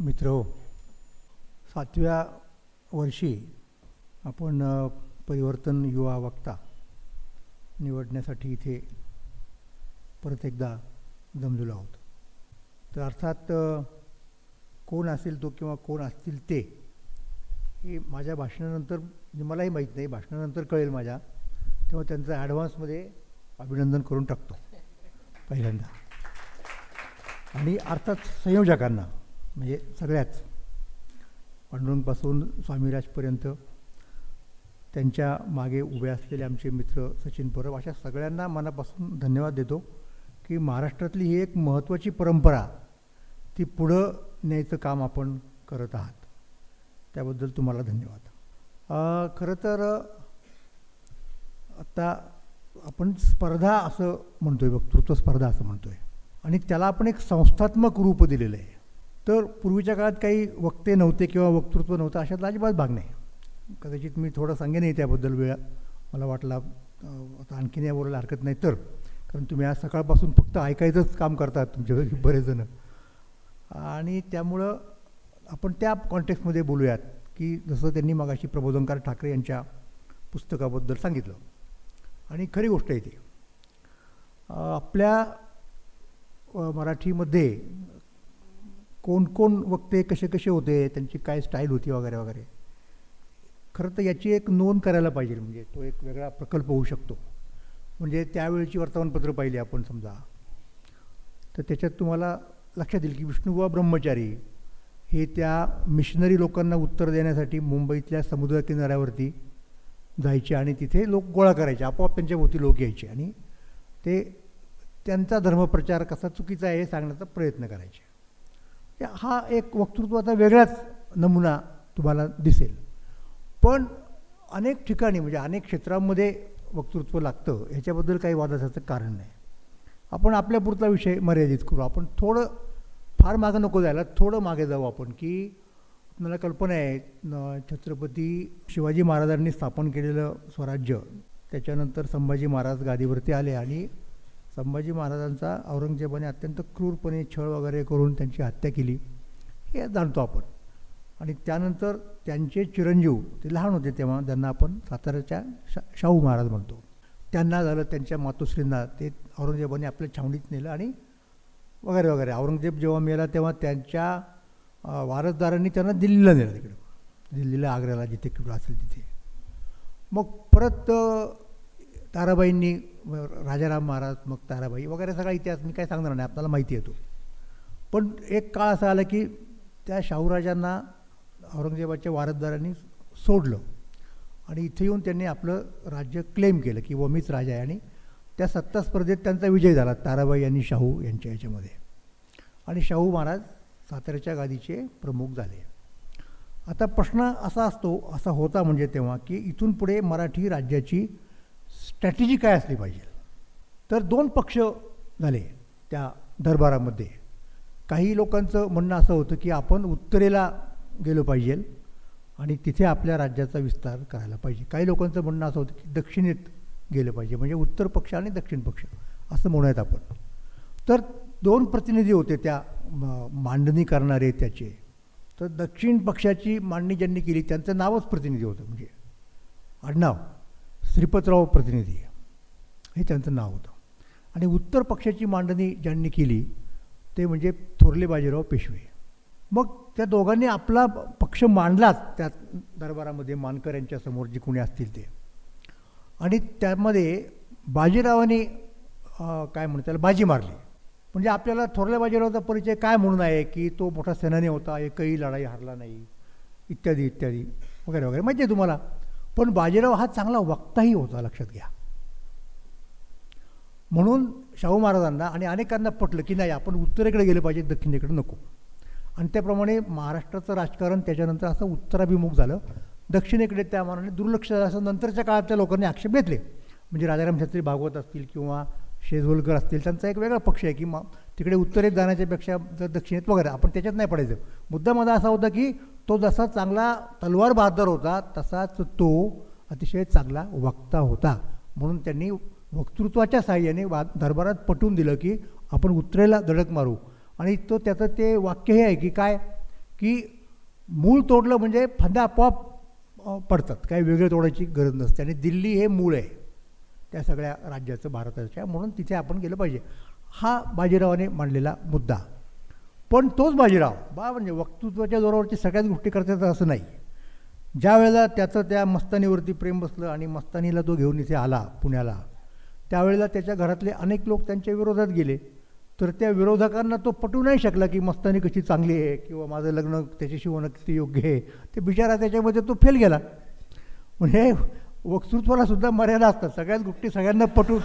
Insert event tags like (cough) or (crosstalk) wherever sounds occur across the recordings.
मित्र हो, सातव्या वर्षी आपण परिवर्तन युवा वक्ता निवडण्यासाठी इथे परत एकदा जमलेलो आहोत. तर अर्थात कोण असेल तो किंवा कोण असतील ते हे माझ्या भाषणानंतर म्हणजे मलाही माहीत नाही भाषणानंतर कळेल माझ्या तेव्हा त्यांचं ॲडव्हान्समध्ये अभिनंदन करून टाकतो पहिल्यांदा. आणि अर्थात संयोजकांना. म्हणजे सगळ्याच. पांडुरंगपासून स्वामीराजपर्यंत त्यांच्या मागे उभे असलेले आमचे मित्र सचिन परब अशा सगळ्यांना मनापासून धन्यवाद देतो की महाराष्ट्रातली ही एक महत्त्वाची परंपरा ती पुढं न्यायचं काम आपण करत आहात. त्याबद्दल तुम्हाला धन्यवाद. खरं तर आता आपण स्पर्धा असं म्हणतो आहे वक्तृत्व स्पर्धा असं म्हणतो आहे आणि त्याला आपण एक संस्थात्मक रूप दिलेलं आहे. तर पूर्वीच्या काळात काही वक्ते नव्हते किंवा वक्तृत्व नव्हतं अशातला अजिबात भाग नाही. कदाचित मी थोडं सांगेनही त्याबद्दल वेळ मला वाटला आता आणखीन या बोलायला हरकत नाही. तर कारण तुम्ही आज सकाळपासून फक्त ऐकायचंच काम करतात तुमच्यापैकी बरेचजणं. आणि त्यामुळं आपण त्या कॉन्टेक्स्टमध्ये बोलूयात की जसं त्यांनी मगाशी प्रबोधनकार ठाकरे यांच्या पुस्तकाबद्दल सांगितलं. आणि खरी गोष्ट आहे ती. आपल्या मराठीमध्ये कोण कोण वक्ते कसे कसे होते त्यांची काय स्टाईल होती वगैरे वगैरे. खरं तर याची एक नोंद करायला पाहिजे म्हणजे तो एक वेगळा प्रकल्प होऊ शकतो. म्हणजे त्यावेळची वर्तमानपत्र पाहिली आपण समजा. तर त्याच्यात तुम्हाला लक्षात येईल की विष्णुबुवा ब्रह्मचारी हे त्या मिशनरी लोकांना उत्तर देण्यासाठी मुंबईतल्या समुद्र किनाऱ्यावरती जायचे आणि तिथे लोक गोळा करायचे आपोआप त्यांच्या भोवती लोक यायचे. आणि ते त्यांचा धर्मप्रचार कसा चुकीचा आहे हे सांगण्याचा प्रयत्न करायचे. हा एक वक्तृत्वाचा वेगळाच नमुना तुम्हाला दिसेल. पण अनेक ठिकाणी म्हणजे अनेक क्षेत्रांमध्ये वक्तृत्व लागतं. ह्याच्याबद्दल काही वादाचं कारण नाही. आपण आपल्यापुरता विषय मर्यादित करू. आपण थोडं फार मागं नको जायला. थोडं मागे जाऊ आपण की मला कल्पना आहे छत्रपती शिवाजी महाराजांनी स्थापन केलेलं स्वराज्य. त्याच्यानंतर संभाजी महाराज गादीवरती आले आणि संभाजी महाराजांचा औरंगजेबाने अत्यंत क्रूरपणे छळ वगैरे करून त्यांची हत्या केली हे जाणतो आपण. आणि त्यानंतर त्यांचे चिरंजीव ते लहान होते तेव्हा त्यांना आपण साताऱ्याच्या शा शाहू महाराज म्हणतो. त्यांना झालं त्यांच्या मातोश्रींना ते औरंगजेबाने आपल्या छावणीत नेलं आणि वगैरे वगैरे. औरंगजेब जेव्हा मेला तेव्हा त्यांच्या वारसदारांनी त्यांना दिल्लीला नेलं तिकडं. दिल्लीला आग्र्याला जिथे कुठं असेल तिथे. मग परत ताराबाईंनी राजाराम महाराज मग ताराबाई वगैरे सगळा इतिहास मी काय सांगणार नाही आपल्याला माहिती येतो. पण एक काळ असा आला की त्या शाहूराजांना औरंगजेबाच्या वारसदारांनी सोडलं आणि इथे येऊन त्यांनी आपलं राज्य क्लेम केलं की व मीच राजा आहे आणि त्या सत्ता स्पर्धेत त्यांचा विजय झाला ताराबाई आणि शाहू यांच्या याच्यामध्ये. आणि शाहू महाराज साताऱ्याच्या गादीचे प्रमुख झाले. आता प्रश्न असा असतो असा होता म्हणजे तेव्हा की इथून पुढे मराठी राज्याची स्ट्रॅटेजी काय असली पाहिजे? तर दोन पक्ष झाले त्या दरबारामध्ये. काही लोकांचं म्हणणं असं होतं की आपण उत्तरेला गेलो पाहिजे आणि तिथे आपल्या राज्याचा विस्तार करायला पाहिजे. काही लोकांचं म्हणणं असं होतं की दक्षिणेत गेलं पाहिजे म्हणजे उत्तर पक्ष आणि दक्षिण पक्ष असं म्हणूयात आपण. तर दोन प्रतिनिधी होते त्या म- मांडणी करणारे त्याचे. तर दक्षिण पक्षाची मांडणी ज्यांनी केली त्यांचं नावच प्रतिनिधी होतं म्हणजे. आडनाव. श्रीपतराव प्रतिनिधी हे त्यांचं नाव होतं. आणि उत्तर पक्षाची मांडणी ज्यांनी केली ते म्हणजे थोरले बाजीराव पेशवे. मग त्या दोघांनी आपला पक्ष मांडलाच त्या दरबारामध्ये मानकऱ्यांच्या समोर जे कोणी असतील ते. आणि त्यामध्ये बाजीरावाने काय म्हणतात त्याला बाजी मारली. म्हणजे आपल्याला थोरल्या बाजीरावाचा परिचय काय म्हणून आहे की तो मोठा सेनानी होता एकही लढाई हरला नाही इत्यादी इत्यादी वगैरे वगैरे. माहिती आहे तुम्हाला? पण बाजीराव हा चांगला वक्ताही होता लक्षात घ्या. म्हणून शाहू महाराजांना आणि अनेकांना पटलं की नाही आपण उत्तरेकडे गेलं पाहिजे दक्षिणेकडे नको. आणि त्याप्रमाणे महाराष्ट्राचं राजकारण त्याच्यानंतर असं उत्तराभिमुख झालं. दक्षिणेकडे त्या मानाने दुर्लक्ष झालं असं नंतरच्या काळातल्या लोकांनी आक्षेप घेतले. म्हणजे राजाराम छत्री भागवत असतील किंवा शेजवलकर असतील त्यांचा एक वेगळा पक्ष आहे की मग तिकडे उत्तरेत जाण्याच्यापेक्षा जर दक्षिणेत वगैरे आपण त्याच्यात नाही पडायचं. मुद्दा माझा असा होता की तो जसा चांगला तलवार बहादर होता तसाच तो अतिशय चांगला वक्ता होता. म्हणून त्यांनी वक्तृत्वाच्या साह्याने वा दरबारात पटवून दिलं की आपण उत्तरेला धडक मारू. आणि तो त्याचं ते वाक्य हे आहे की काय? की मूळ तोडलं म्हणजे फांद्या आपोआप पडतात. काही वेगळे तोडायची गरज नसते. आणि दिल्ली हे मूळ आहे. त्या सगळ्या राज्याचं भारताच्या. म्हणून तिथे आपण गेलं पाहिजे. हा बाजीरावाने मांडलेला मुद्दा. पण तोच बाजीराव. बा म्हणजे वक्तृत्वाच्या जोरावरची सगळ्याच गोष्टी करता असं नाही. ज्या वेळेला त्याचं त्या मस्तानीवरती प्रेम बसलं आणि मस्तानीला तो घेऊन इथे आला पुण्याला त्यावेळेला त्याच्या घरातले अनेक लोक त्यांच्या विरोधात गेले. तर त्या विरोधकांना तो पटू नाही शकला की मस्तानी कशी चांगली आहे किंवा माझं लग्न त्याच्याशी होणं किती योग्य आहे. ते बिचारा त्याच्यामध्ये तो फेल गेला. म्हणजे वक्तृत्वाला सुद्धा मर्यादा असतात. सगळ्याच गोष्टी सगळ्यांना पटून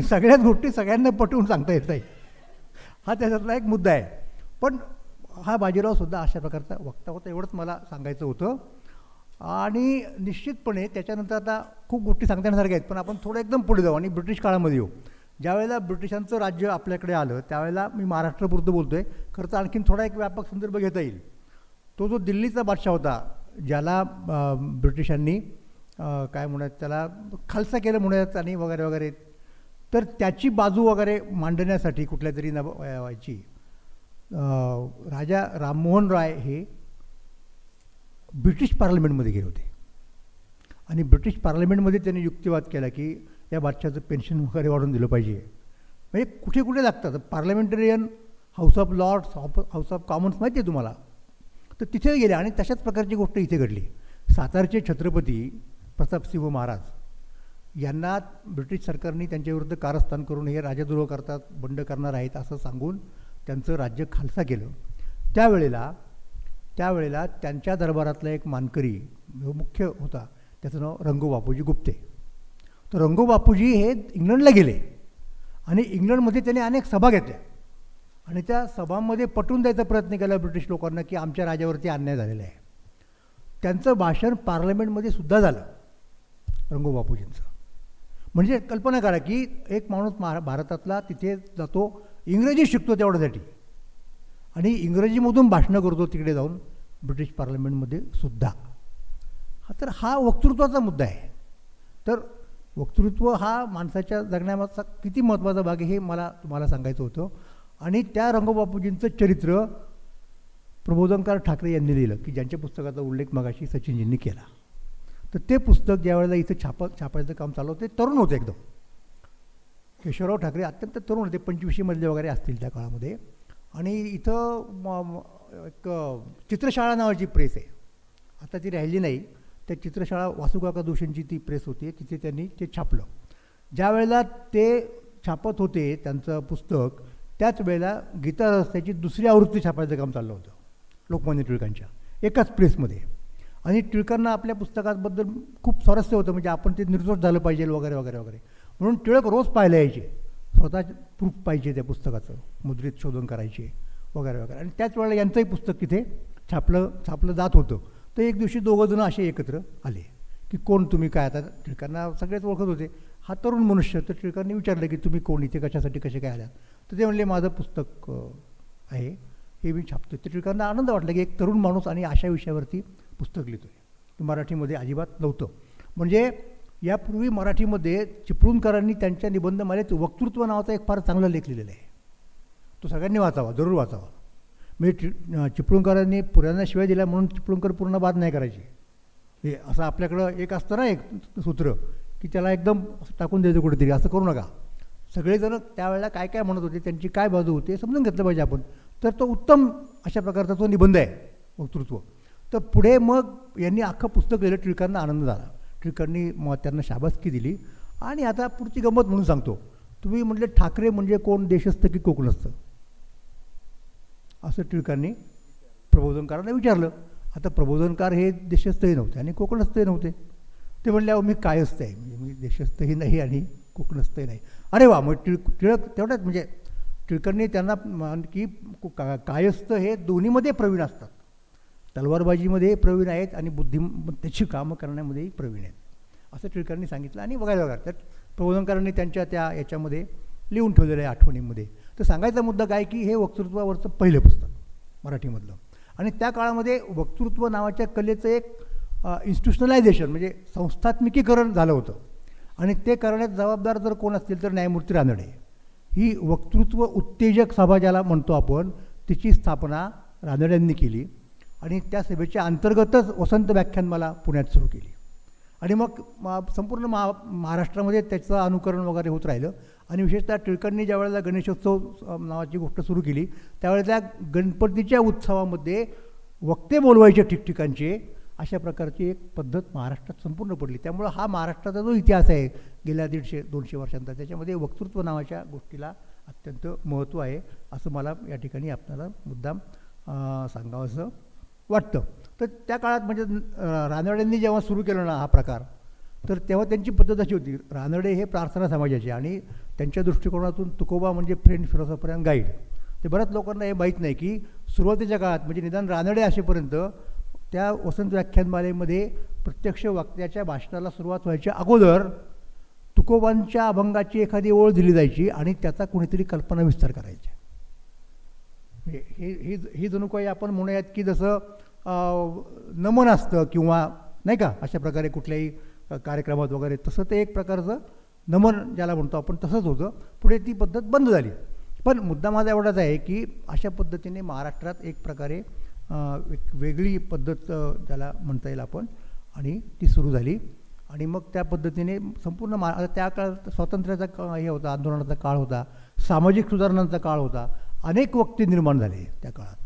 सगळ्याच गोष्टी सगळ्यांना पटवून सांगता येत नाही. हा त्याच्यातला एक मुद्दा आहे. पण हा बाजीरावसुद्धा अशा प्रकारचा वक्ता होता एवढंच मला सांगायचं होतं. आणि निश्चितपणे त्याच्यानंतर आता खूप गोष्टी सांगता येण्यासारख्या आहेत पण आपण थोडं एकदम पुढे जाऊ आणि ब्रिटिश काळामध्ये येऊ. ज्यावेळेला ब्रिटिशांचं राज्य आपल्याकडे आलं त्यावेळेला मी महाराष्ट्रापुरतं बोलतो आहे खरं तर आणखीन थोडा एक व्यापक संदर्भ घेता येईल. तो जो दिल्लीचा बादशाह होता ज्याला ब्रिटिशांनी काय म्हणूयात त्याला खालसा केलं म्हणूयात आणि वगैरे वगैरे तर त्याची बाजू वगैरे मांडण्यासाठी कुठल्या तरी नव व्हायची राजा राममोहन राय हे ब्रिटिश पार्लमेंटमध्ये गेले होते. आणि ब्रिटिश पार्लमेंटमध्ये त्यांनी युक्तिवाद केला की या बादशाचं पेन्शन वगैरे वाढून दिलं पाहिजे. म्हणजे कुठे कुठे लागतात. Parliamentarian House of Lords House of Commons माहिती आहे तुम्हाला? तर तिथे गेले आणि तशाच प्रकारची गोष्ट इथे घडली. सातारचे छत्रपती प्रतापसिंह महाराज यांना ब्रिटिश सरकारने त्यांच्याविरुद्ध कारस्थान करून हे राजद्रोह करतात बंड करणार आहेत असं सांगून त्यांचं राज्य खालसा केलं. त्यावेळेला त्यावेळेला त्यांच्या दरबारातला एक मानकरी जो मुख्य होता त्याचं नाव रंगो बापूजी गुप्ते. तर रंगो बापूजी हे इंग्लंडला गेले आणि इंग्लंडमध्ये त्यांनी अनेक सभा घेतल्या. आणि त्या सभांमध्ये पटवून द्यायचा प्रयत्न केला ब्रिटिश लोकांना की आमच्या राजावरती अन्याय झालेला आहे. त्यांचं भाषण पार्लमेंटमध्ये सुद्धा झालं रंगो बापूजींचं. म्हणजे कल्पना करा की एक माणूस महा भारतातला तिथे जातो इंग्रजी शिकतो तेवढ्यासाठी. आणि इंग्रजीमधून भाषणं करतो तिकडे जाऊन ब्रिटिश पार्लमेंटमध्ये सुद्धा. हा तर हा वक्तृत्वाचा मुद्दा आहे. तर वक्तृत्व हा माणसाच्या जगण्यामागचा किती महत्त्वाचा भाग आहे हे मला तुम्हाला सांगायचं होतं. आणि त्या रंगबापूजींचं चरित्र प्रबोधनकार ठाकरे यांनी लिहिलं की ज्यांच्या पुस्तकाचा उल्लेख मगाशी सचिनजींनी केला. तर ते पुस्तक ज्या वेळेला इथं छाप छापायचं काम चालू होतं ते तरुण होते एकदम. केशवराव ठाकरे अत्यंत तरुण होते पंचवीशीमधले वगैरे असतील त्या काळामध्ये. आणि इथं एक चित्रशाळा नावाची प्रेस आहे. आता ती राहिली नाही. त्या चित्रशाळा वासुकाका जोशींची ती प्रेस होती तिथे त्यांनी ते छापलं. ज्या वेळेला ते छापत होते त्यांचं पुस्तक त्याच वेळेला गीता रस्त्याची दुसरी आवृत्ती छापायचं काम चाललं होतं लोकमान्य टिळकांच्या एकाच प्रेसमध्ये. आणि टिळकांना आपल्या पुस्तकाबद्दल खूप स्वारस्य होतं म्हणजे आपण ते निर्दोष झालं पाहिजे वगैरे वगैरे वगैरे. म्हणून टिळक रोज पाहायला यायचे. स्वतः प्रूफ पाहिजे त्या पुस्तकाचं मुद्रित शोधन करायचे वगैरे वगैरे. आणि त्याच वेळेला यांचंही पुस्तक तिथे छापलं छापलं जात होतं. तर एक दिवशी दोघंजणं असे एकत्र आले की कोण तुम्ही काय आता टिळकांना सगळेच ओळखत होते. हा तरुण मनुष्य तर टिळकांनी विचारलं की तुम्ही कोण इथे कशासाठी कसे काय आलात? तर ते म्हणले माझं पुस्तक आहे हे मी छापतो तर टिळकांना आनंद वाटला की एक तरुण माणूस आणि अशा विषयावरती पुस्तक लिहितो आहे मराठीमध्ये अजिबात नव्हतं. म्हणजे यापूर्वी मराठीमध्ये चिपळूणकरांनी त्यांच्या निबंधमालेत वक्तृत्व नावाचा एक फार चांगला लेख लिहिलेला आहे. तो सगळ्यांनी वाचावा जरूर वाचावा. म्हणजे चि चिपळूणकरांनी पुऱ्यांना शिवाय दिला म्हणून चिपळूणकर पूर्ण बाद नाही करायची. हे असं आपल्याकडं एक असतं ना एक सूत्र की त्याला एकदम टाकून द्यायचं कुठेतरी असं करू नका. सगळेजण त्यावेळेला काय काय म्हणत होते त्यांची काय बाजू होती समजून घेतलं पाहिजे आपण. तर तो उत्तम अशा प्रकारचा तो निबंध आहे वक्तृत्व. तर पुढे मग यांनी अख्खं पुस्तक लिहिलं टिळकांना आनंद झाला. टिळकांनी मग त्यांना शाबासकी दिली. आणि आता पुढची गंमत म्हणून सांगतो. तुम्ही म्हटले ठाकरे म्हणजे कोण देशस्थ की कोकणस्थ? असं टिळकांनी प्रबोधनकारांना विचारलं. आता प्रबोधनकार हे देशस्थही नव्हते आणि कोकणस्थही नव्हते. ते म्हणले मी कायस्थ आहे. म्हणजे मी देशस्थही नाही आणि कोकणस्थही नाही. अरे वा मग टिळ टिळक तेवढ्याच म्हणजे टिळकांनी त्यांना की को- का कायस्थ हे दोन्हीमध्ये प्रवीण असतात. तलवारबाजीमध्ये प्रवीण आहेत आणि बुद्धिमत्तेची कामं करण्यामध्येही प्रवीण आहेत. असं टिळकांनी सांगितलं आणि बघायला बघा तर प्रबोधनकारांनी त्यांच्या त्या याच्यामध्ये लिहून ठेवलेलं आहे आठवणीमध्ये. तर सांगायचा मुद्दा काय की हे वक्तृत्वावरचं पहिलं पुस्तक मराठीमधलं. आणि त्या काळामध्ये वक्तृत्व नावाच्या कलेचं एक इन्स्टिट्युशनलायझेशन म्हणजे संस्थात्मिकीकरण झालं होतं. आणि ते करण्यात जबाबदार जर कोण असतील तर न्यायमूर्ती रानडे. ही वक्तृत्व उत्तेजक सभा ज्याला म्हणतो आपण तिची स्थापना रानड्यांनी केली. आणि त्या सभेच्या अंतर्गतच वसंत व्याख्यानमाला पुण्यात सुरू केली. आणि मग मा- संपूर्ण महा महाराष्ट्रामध्ये त्याचं अनुकरण वगैरे होत राहिलं. आणि विशेषतः टिळकांनी ज्या वेळेला गणेशोत्सव नावाची गोष्ट सुरू केली त्यावेळेला त्या गणपतीच्या उत्सवामध्ये वक्ते बोलवायचे ठिकठिकाणचे अशा प्रकारची एक पद्धत महाराष्ट्रात संपूर्ण पडली. त्यामुळं हा महाराष्ट्राचा जो इतिहास आहे गेल्या दीडशे दोनशे वर्षांचा त्याच्यामध्ये वक्तृत्व नावाच्या गोष्टीला अत्यंत महत्त्व आहे असं मला या ठिकाणी आपल्याला मुद्दाम सांगावं सांगावंसं वाटतं. तर त्या काळात म्हणजे अ, रानड्यांनी जेव्हा सुरू केलं ना हा प्रकार तर तेव्हा त्यांची पद्धत अशी होती. रानडे हे प्रार्थना समाजाचे आणि त्यांच्या दृष्टिकोनातून तुकोबा म्हणजे फ्रेंड फिलॉसॉफर अँड गाईड. ते बऱ्याच लोकांना हे माहीत नाही की सुरुवातीच्या काळात म्हणजे निदान रानडे असेपर्यंत त्या वसंत व्याख्यानमालेमध्ये प्रत्यक्ष वक्त्याच्या भाषणाला सुरुवात व्हायच्या अगोदर तुकोबांच्या अभंगाची एखादी ओळ दिली जायची आणि त्याचा कुणीतरी कल्पना विस्तार करायचा. हे हे ही ही जणू काही आपण म्हणूयात की जसं नमन असतं किंवा नाही का अशा प्रकारे कुठल्याही कार्यक्रमात वगैरे तसं ते एक प्रकारचं नमन ज्याला म्हणतो आपण तसंच होतं. पुढे ती पद्धत बंद झाली. पण मुद्दा माझा एवढाच आहे की अशा पद्धतीने महाराष्ट्रात एक प्रकारे एक वेगळी पद्धत ज्याला म्हणता येईल आपण आणि ती सुरू झाली. आणि मग त्या पद्धतीने संपूर्ण मा आता त्या काळात स्वातंत्र्याचा का हे होता आंदोलनाचा काळ होता. सामाजिक सुधारणांचा काळ होता. अनेक वक्ते निर्माण झाले त्या काळात.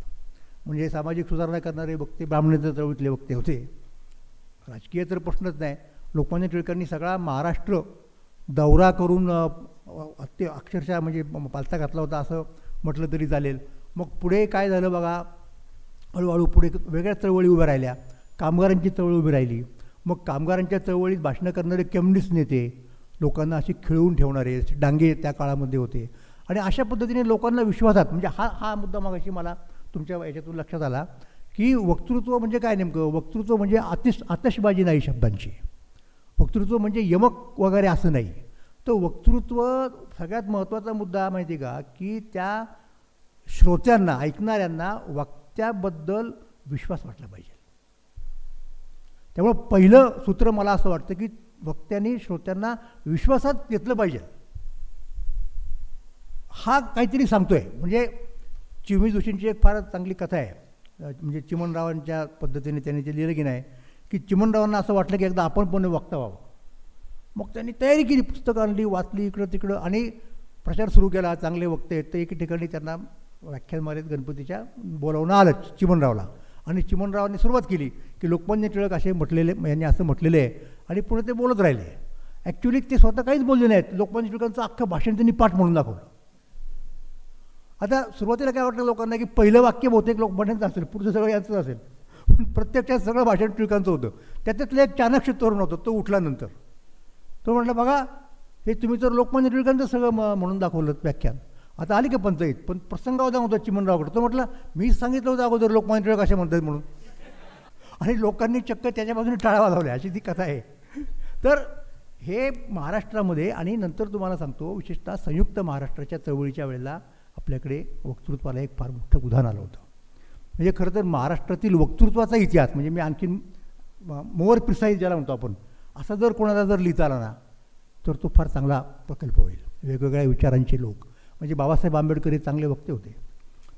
म्हणजे सामाजिक सुधारणा करणारे वक्ते ब्राह्मणेतर चळवळीतले वक्ते होते. राजकीय तर प्रश्नच नाही. लोकमान्य टिळकांनी सगळा महाराष्ट्र दौरा करून ते अत्य अक्षरशः म्हणजे पालथा घातला होता असं म्हटलं तरी चालेल. मग पुढे काय झालं बघा? हळूहळू पुढे वेगळ्या चळवळी उभ्या राहिल्या. कामगारांची चळवळ उभी राहिली. मग कामगारांच्या चळवळीत भाषणं करणारे कम्युनिस्ट नेते लोकांना अशी खिळवून ठेवणारे डांगे त्या काळामध्ये होते. आणि अशा पद्धतीने लोकांना विश्वासात म्हणजे हा हा मुद्दा मागाशी मला तुमच्या याच्यातून लक्षात आला की वक्तृत्व म्हणजे काय नेमकं? वक्तृत्व म्हणजे आतिश आतषबाजी नाही शब्दांची. वक्तृत्व म्हणजे यमक वगैरे असं नाही. तर वक्तृत्व सगळ्यात महत्त्वाचा मुद्दा माहिती आहे का? की त्या श्रोत्यांना ऐकणाऱ्यांना वक्त्याबद्दल विश्वास वाटला पाहिजे. त्यामुळं पहिलं सूत्र मला असं वाटतं की वक्त्यांनी श्रोत्यांना विश्वासात घेतलं पाहिजे. हा काहीतरी सांगतोय. म्हणजे चिमी जोशींची एक फार चांगली कथा आहे. म्हणजे चिमणरावांच्या पद्धतीने त्यांनी ते लिहिलं की नाही की चिमणरावांना असं वाटलं की एकदा आपण पण वक्ता व्हावं मग त्यांनी तयारी केली पुस्तकं आणली वाचली इकडं तिकडं आणि प्रचार सुरू केला चांगले वक्ते आहेत. तर एके ठिकाणी त्यांना व्याख्यानमालेत गणपतीच्या बोलावणं आलं चिमणरावला. आणि चिमणरावांनी सुरुवात केली की लोकमान्य टिळक असे म्हटलेले यांनी असं म्हटलेलं आहे आणि पुढे ते बोलत राहिले. ॲक्च्युली ते स्वतः काहीच बोलले नाहीत. लोकमान्य टिळकांचं अख्खं भाषण त्यांनी पाठ म्हणून दाखवलं. आता सुरुवातीला काय वाटलं लोकांना की पहिलं वाक्य बहुतेक लोकमान्यांचं असेल पुढचं सगळं यांचं असेल. पण प्रत्यक्षात सगळं भाषण टिळकांचं होतं. त्याच्यातलं एक चाणक्य तरुण होतं तो उठल्यानंतर तो म्हटलं बघा हे तुम्ही तर लोकमान्य टिळकांचं सगळं म म्हणून दाखवलं व्याख्यान. आता आली का पंचायत? पण प्रसंग होता होता चिमणरावकडे. तो म्हटलं मीच सांगितलं होतं अगोदर लोकमान्य टिळक असे म्हणतात म्हणून. आणि लोकांनी चक्क त्याच्या बाजूने टाळा वाजवल्या अशी ती कथा आहे. तर हे महाराष्ट्रामध्ये आणि नंतर तुम्हाला सांगतो विशेषतः संयुक्त महाराष्ट्राच्या चळवळीच्या वेळेला आपल्याकडे वक्तृत्वाला एक फार मोठं उदाहरण आलं होतं. म्हणजे खरं तर महाराष्ट्रातील वक्तृत्वाचा इतिहास म्हणजे मी आणखीन मोर प्रिसाईज ज्याला म्हणतो आपण असा जर कोणाला जर लिहिता आला ना तर तो फार चांगला प्रकल्प होईल. वेगवेगळ्या विचारांचे लोक. म्हणजे बाबासाहेब आंबेडकर हे चांगले वक्ते होते.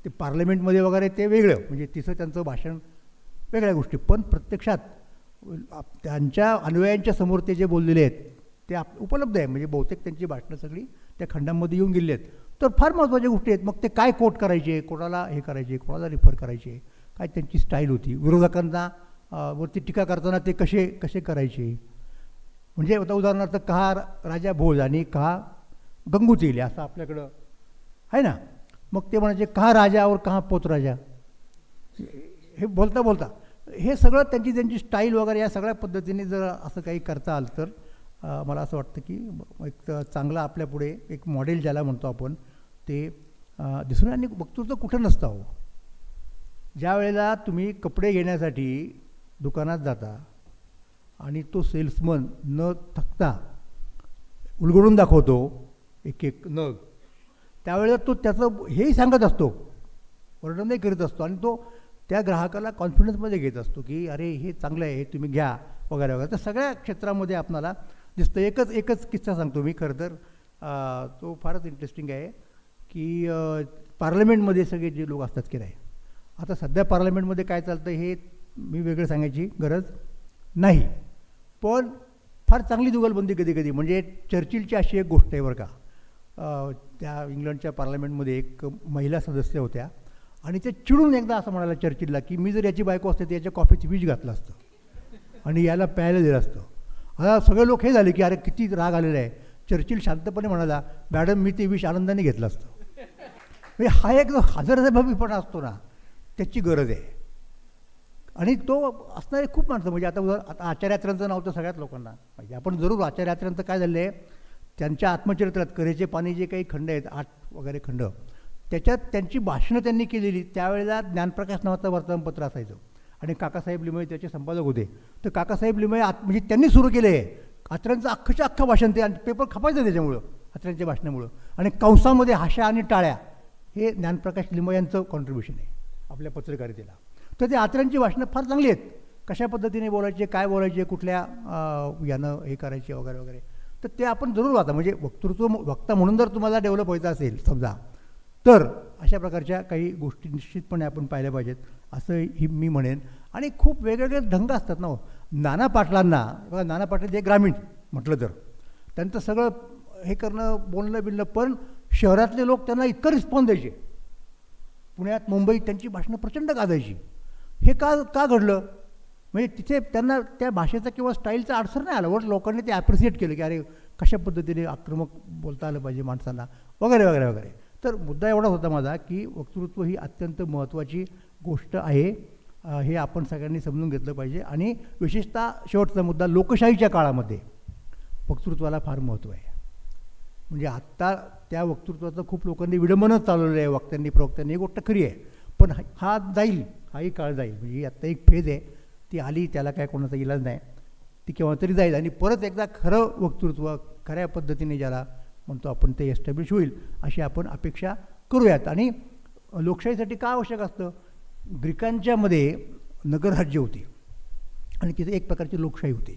ते पार्लमेंटमध्ये वगैरे ते वेगळं म्हणजे तिसं त्यांचं भाषण वेगळ्या गोष्टी. पण प्रत्यक्षात त्यांच्या अनुयायांच्या समोर ते जे बोललेले आहेत ते आप उपलब्ध आहे. म्हणजे बहुतेक त्यांची भाषणं सगळी त्या खंडांमध्ये येऊन गेली आहेत. तर फार महत्त्वाच्या गोष्टी आहेत. मग ते काय कोट करायचे? कोणाला हे करायचे? कोणाला रिफर करायचे? काय त्यांची स्टाईल होती? विरोधकांना वरती टीका करताना ते कसे कसे करायचे? म्हणजे आता उदाहरणार्थ कहा राजा भोज आणि कहा गंगूतेली असं आपल्याकडं आहे ना? मग ते म्हणायचे कहा राजा और कहा पोत राजा? हे बोलता बोलता हे सगळं त्यांची त्यांची स्टाईल वगैरे या सगळ्या पद्धतीने जर असं काही करता आलं तर मला असं वाटतं की एक चांगला चांगलं आपल्यापुढे एक मॉडेल ज्याला म्हणतो आपण ते अ, दिसून आणि वक्तृत्व कुठं नसतं हो ज्या वेळेला तुम्ही कपडे घेण्यासाठी दुकानात जाता आणि तो सेल्समन न थकता उलगडून दाखवतो एक एक नग त्यावेळेला तो त्याचं हेही सांगत असतो वर्णनही करीत असतो आणि तो त्या ग्राहकाला कॉन्फिडन्समध्ये घेत असतो की अरे हे चांगलं आहे हे तुम्ही घ्या वगैरे वगैरे. तर सगळ्या क्षेत्रामध्ये आपणाला दिसतं एकच एकच किस्सा सांगतो मी खरं तर. तो फारच इंटरेस्टिंग आहे की पार्लमेंटमध्ये सगळे जे लोक असतात की नाही. आता सध्या पार्लमेंटमध्ये काय चालतं हे मी वेगळं सांगायची गरज नाही. पण फार चांगली जुगलबंदी कधी कधी. म्हणजे चर्चिलची अशी एक गोष्ट आहे बरं का. त्या इंग्लंडच्या पार्लमेंटमध्ये एक महिला सदस्य होत्या. आणि ते चिडून एकदा असं म्हणाला चर्चिलला की मी जर याची बायको असते तर याच्या कॉफीत विष घातलं असतं. आणि याला प्यायला दिलं असतं. आता सगळे लोक हे झाले की अरे किती राग आलेला आहे. चर्चिल शांतपणे म्हणाला मॅडम मी ते विष आनंदाने घेतलं असतं. म्हणजे हा एक जो हजरजबाबीपणा असतो ना त्याची गरज आहे. आणि तो असणारे खूप माणसं म्हणजे आता उदाहरण आता आचार्यात्रांचं नाव तर सगळ्याच लोकांना पाहिजे आपण जरूर आचार्यात्रांचं काय झालं आहे त्यांच्या आत्मचरित्रात करेचे पाणी जे काही खंड आहेत आठ वगैरे खंड त्याच्यात त्यांची भाषणं त्यांनी केलेली त्यावेळेला ज्ञानप्रकाश नावाचं वर्तमानपत्र असायचं. आणि काकासाहेब लिमये त्याचे संपादक होते. तर काकासाहेब लिमये आत म्हणजे त्यांनी सुरू केले. आहे आत्र्यांचं अख्खच्या अख्खं भाषण ते आणि पेपर खपायचं त्याच्यामुळं अत्र्यांच्या भाषणामुळं. आणि कंसामध्ये हाशा आणि टाळ्या हे ज्ञानप्रकाश लिमये यांचं कॉन्ट्रीब्युशन आहे आपल्या पत्रकारितेला. तर ते आत्र्यांची भाषणं फार चांगली आहेत. कशा पद्धतीने बोलायचे काय बोलायचे कुठल्या यानं हे करायचे वगैरे वगैरे. तर ते आपण जरूर वाचा. म्हणजे वक्तृत्व वक्ता म्हणून जर तुम्हाला डेव्हलप व्हायचं असेल समजा तर अशा प्रकारच्या काही गोष्टी निश्चितपणे आपण पाहिल्या पाहिजेत असं ही मी म्हणेन. आणि खूप वेगवेगळे ढंग असतात ना हो. नाना पाटलांना बघा नाना पाटील जे ग्रामीण म्हटलं तर. त्यांचं सगळं हे करणं बोलणं बिलणं पण शहरातले लोक त्यांना इतकं रिस्पॉन्स द्यायचे. पुण्यात मुंबईत त्यांची भाषणं प्रचंड गाजायची. हे का का घडलं? म्हणजे तिथे त्यांना त्या भाषेचा किंवा स्टाईलचा अडसर नाही आला. उलट लोकांनी ते ॲप्रिसिएट केलं की अरे कशा पद्धतीने आक्रमक बोलता आलं पाहिजे माणसांना. वगैरे वगैरे वगैरे. तर मुद्दा एवढाच होता माझा की वक्तृत्व ही अत्यंत महत्त्वाची गोष्ट आहे. हे आपण सगळ्यांनी समजून घेतलं पाहिजे आणि विशेषतः शेवटचा मुद्दा लोकशाहीच्या काळामध्ये वक्तृत्वाला फार महत्त्व आहे. म्हणजे आत्ता त्या वक्तृत्वाचं खूप लोकांनी विडंबनच चालवलं आहे वक्त्यांनी प्रवक्त्यांनी. ही गोष्ट खरी आहे. पण हा- जाईल हाही काळ जाईल. म्हणजे ही आत्ता एक फेज आहे. ती आली त्याला काय कोणाचा इलाज नाही. ती केव्हा तरी जाईल. आणि परत एकदा खरं वक्तृत्व खऱ्या पद्धतीने ज्याला म्हणतो आपण ते एस्टॅब्लिश होईल अशी आपण अपेक्षा करूयात. आणि लोकशाहीसाठी काय आवश्यक असतं? ग्रीकांच्यामध्ये नगरराज्य होती. आणि तिथे एक प्रकारची लोकशाही होती.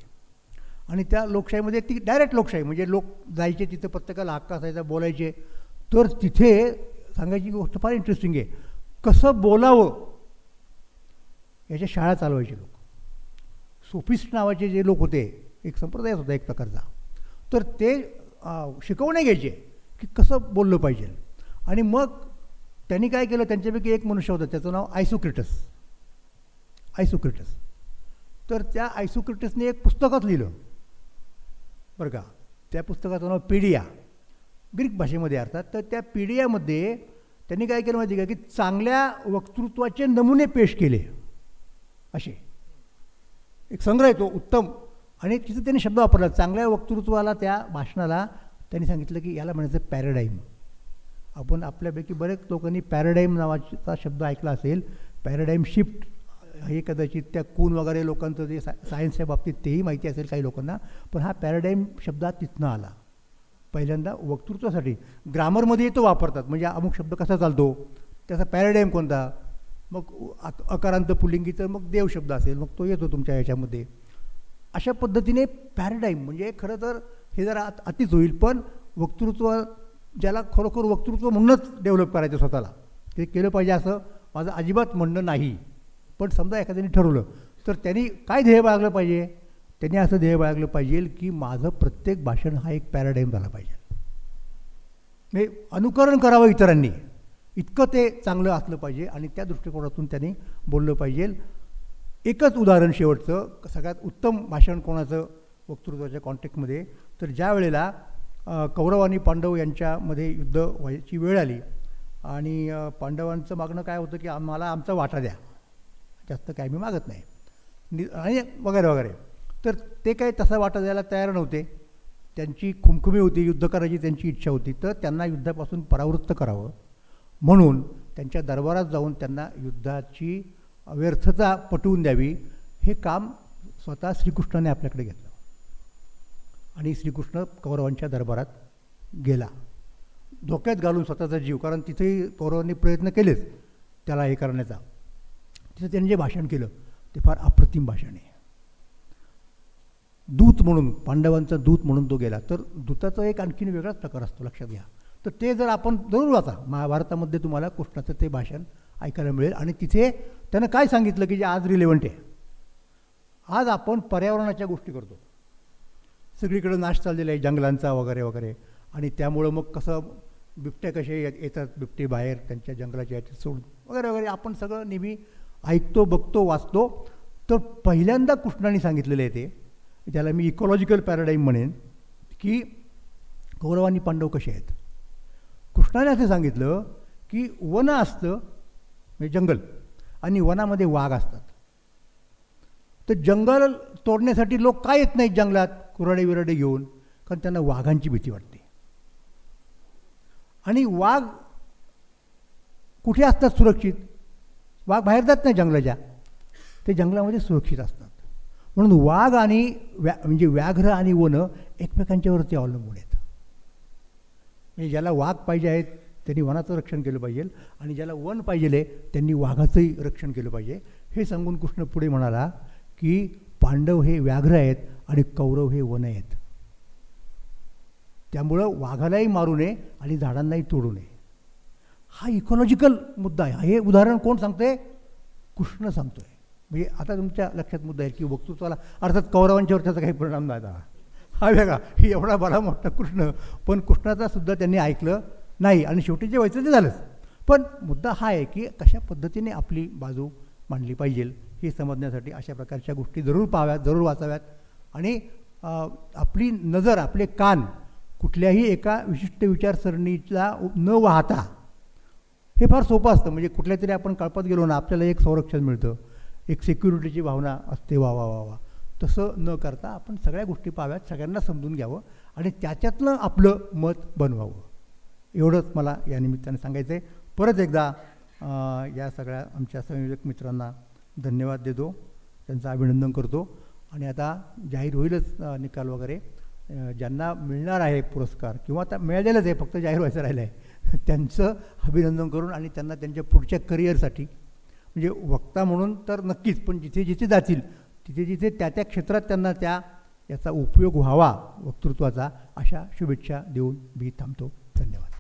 आणि त्या लोकशाहीमध्ये ती डायरेक्ट लोकशाही म्हणजे लोक जायचे तिथं प्रत्येकाला हक्क असायचा बोलायचे. तर तिथे सांगायची गोष्ट फार इंटरेस्टिंग आहे. कसं बोलावं? याच्या शाळा चालवायचे लोक. सोफिस्ट नावाचे जे लोक होते एक संप्रदायच होता एक प्रकारचा. तर ते शिकवणे घ्यायचे की कसं बोललं पाहिजे. आणि मग त्यांनी काय केलं त्यांच्यापैकी एक मनुष्य होता त्याचं नाव आयसोक्रिटस. आयसोक्रिटस. तर त्या आयसोक्रिटसने एक पुस्तकच लिहिलं. बरं का त्या पुस्तकाचं नाव पिडिया. ग्रीक भाषेमध्ये अर्थात तर त्या पिडियामध्ये त्यांनी काय केलं माहिती आहे का की चांगल्या वक्तृत्वाचे नमुने पेश केले. असे. एक संग्रह येतो उत्तम. आणि तिथं त्यांनी शब्द वापरला. चांगल्या वक्तृत्वाला त्या भाषणाला त्यांनी सांगितलं की याला म्हणायचं पॅराडाईम. आपण आपल्यापैकी बरेच लोकांनी पॅराडाईम नावाचा शब्द ऐकला असेल. पॅराडाईम शिफ्ट हे कदाचित त्या कून वगैरे लोकांचं जे साय सायन्सच्या बाबतीत तेही माहिती असेल काही लोकांना पण हा पॅराडाईम शब्द हा तिथनं आला. पहिल्यांदा वक्तृत्वासाठी. ग्रामरमध्ये तो वापरतात. म्हणजे अमुक शब्द कसा चालतो? त्याचा पॅराडाईम कोणता? मग अकारांत अकारांत तर मग देव शब्द असेल. मग तो येतो तुमच्या याच्यामध्ये. अशा पद्धतीने पॅराडाईम म्हणजे खरं तर हे जरा अतिच होईल पण वक्तृत्व ज्याला खरोखर वक्तृत्व म्हणूनच डेव्हलप करायचं स्वतःला ते केलं पाहिजे असं माझं अजिबात म्हणणं नाही. पण समजा एखाद्याने ठरवलं तर त्यांनी काय ध्येय बाळगलं पाहिजे? त्यांनी असं ध्येय बाळगलं पाहिजे की माझं प्रत्येक भाषण हा एक पॅराडाईम झाला पाहिजे. म्हणजे अनुकरण करावं इतरांनी. इतकं ते चांगलं असलं पाहिजे आणि त्या दृष्टिकोनातून त्यांनी बोललं पाहिजे. एकच उदाहरण शेवटचं सगळ्यात उत्तम भाषण कोणाचं वक्तृत्वाच्या कॉन्टॅक्टमध्ये तर ज्या वेळेला कौरव आणि पांडव यांच्यामध्ये युद्ध व्हायची वेळ आली आणि पांडवांचं मागणं काय होतं की आम्हाला आमचा वाटा द्या. जास्त काय मी मागत नाही. नि आणि वगैरे वगैरे. तर ते काही तसा वाटा द्यायला तयार नव्हते. त्यांची खुमखुमी होती युद्ध करायची त्यांची इच्छा होती. तर त्यांना युद्धापासून परावृत्त करावं. म्हणून त्यांच्या दरबारात जाऊन त्यांना युद्धाची व्यर्थता पटवून द्यावी हे काम स्वतः श्रीकृष्णाने आपल्याकडे घेतलं. आणि श्रीकृष्ण कौरवांच्या दरबारात गेला. धोक्यात घालून स्वतःचा जीव कारण तिथेही कौरवांनी प्रयत्न केलेच त्याला हे करण्याचा. तिथं त्यांनी जे भाषण केलं ते फार अप्रतिम भाषण आहे. दूत म्हणून पांडवांचा दूत म्हणून तो गेला. तर दूताचा एक आणखीन वेगळाच प्रकार असतो लक्षात घ्या. तर ते जर आपण जरूर वाचा महाभारतामध्ये तुम्हाला कृष्णाचं ते भाषण ऐकायला मिळेल. आणि तिथे त्यानं काय सांगितलं की जे आज रिलेवंट आहे? आज आपण पर्यावरणाच्या गोष्टी करतो. सगळीकडं नाश चाललेला आहे जंगलांचा वगैरे वगैरे. आणि त्यामुळं मग कसं बिबट्या कसे येत- येतात? बिबटे बाहेर त्यांच्या जंगलाच्या याच्यात सोडून. वगैरे वगैरे. आपण सगळं नेहमी ऐकतो बघतो वाचतो. तर पहिल्यांदा कृष्णाने सांगितलेलं आहे ते त्याला मी इकॉलॉजिकल पॅराडाईम म्हणेन की कौरव आणि पांडव कसे आहेत? कृष्णाने असं सांगितलं की वन असतं म्हणजे जंगल. आणि वनामध्ये वाघ असतात. तर जंगल तोडण्यासाठी लोक काय येत नाहीत जंगलात? कुराडे विराडे घेऊन. कारण त्यांना वाघांची भीती वाटते. आणि वाघ कुठे असतात सुरक्षित? वाघ बाहेर जात नाही जंगलाच्या. ते जंगलामध्ये सुरक्षित असतात. म्हणून वाघ आणि व्या म्हणजे व्याघ्र आणि वन एकमेकांच्यावरती अवलंबून आहेत. म्हणजे ज्याला वाघ पाहिजे आहेत त्यांनी वनाचं रक्षण केलं पाहिजे आणि ज्याला वन पाहिजे त्यांनी वाघाचंही रक्षण केलं पाहिजे. हे सांगून कृष्ण पुढे म्हणाला की पांडव हे व्याघ्र आहेत आणि कौरव हे वन आहेत. त्यामुळं वाघालाही मारू नये आणि झाडांनाही तोडू नये. हा इकॉलॉजिकल मुद्दा आहे. हे उदाहरण कोण सांगतंय? कृष्ण सांगतोय. म्हणजे आता तुमच्या लक्षात मुद्दा आहे की वक्तृत्वाला अर्थात कौरवांच्यावर त्याचा काही परिणाम नाही झाला. हा वेगळा हे एवढा बरा मोठा कृष्ण. पण कृष्णाचा सुद्धा त्यांनी ऐकलं नाही. आणि शेवटी जे व्हायचं ते झालंच. पण मुद्दा हा आहे की कशा पद्धतीने आपली बाजू मांडली पाहिजे. हे समजण्यासाठी अशा प्रकारच्या गोष्टी जरूर पाहाव्यात जरूर वाचाव्यात. आणि आपली नजर आपले कान कुठल्याही एका विशिष्ट विचारसरणीला न वाहता हे फार सोपं असतं. म्हणजे कुठल्या तरी आपण कळपात गेलो ना आपल्याला एक संरक्षण मिळतं. एक सिक्युरिटीची भावना असते. वा वा वा वा. तसं न करता आपण सगळ्या गोष्टी पाहाव्यात सगळ्यांना समजून घ्यावं आणि त्याच्यातनं आपलं मत बनवावं. एवढंच मला या निमित्ताने सांगायचं आहे परत एकदा या सगळ्या आमच्या संयोजक मित्रांना धन्यवाद देतो. त्यांचं अभिनंदन करतो. आणि आता जाहीर होईलच निकाल वगैरे. ज्यांना मिळणार आहे पुरस्कार किंवा आता मिळालेलंच आहे फक्त जाहीर व्हायचं राहिलं आहे (laughs) त्यांचं अभिनंदन करून आणि त्यांना त्यांच्या पुढच्या करिअरसाठी. म्हणजे वक्ता म्हणून तर नक्कीच पण जिथे जिथे जातील तिथे जिथे त्या त्या क्षेत्रात त्यांना त्या याचा उपयोग व्हावा वक्तृत्वाचा अशा शुभेच्छा देऊन मी थांबतो. धन्यवाद.